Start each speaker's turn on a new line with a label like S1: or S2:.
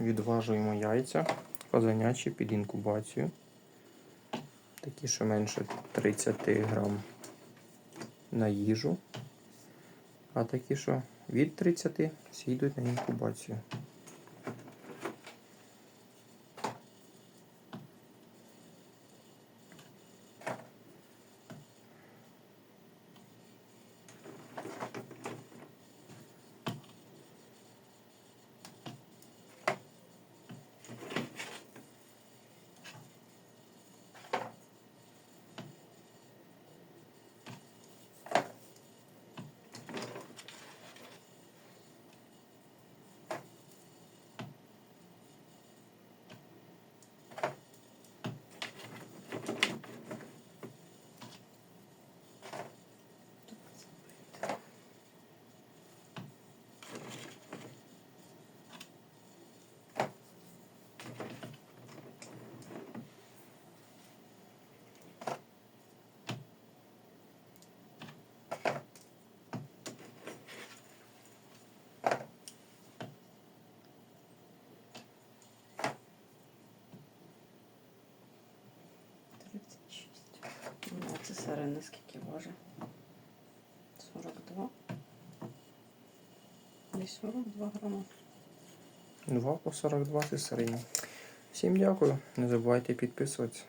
S1: відважуємо яйця козанячі під інкубацію. Такі, що менше 30 грам на їжу. А такі, що від 30 сійдуть на інкубацію.
S2: Сирена скільки важить? 42. І 42 грама.
S1: 2 по 42 це середній. Всім дякую. Не забувайте підписуватися.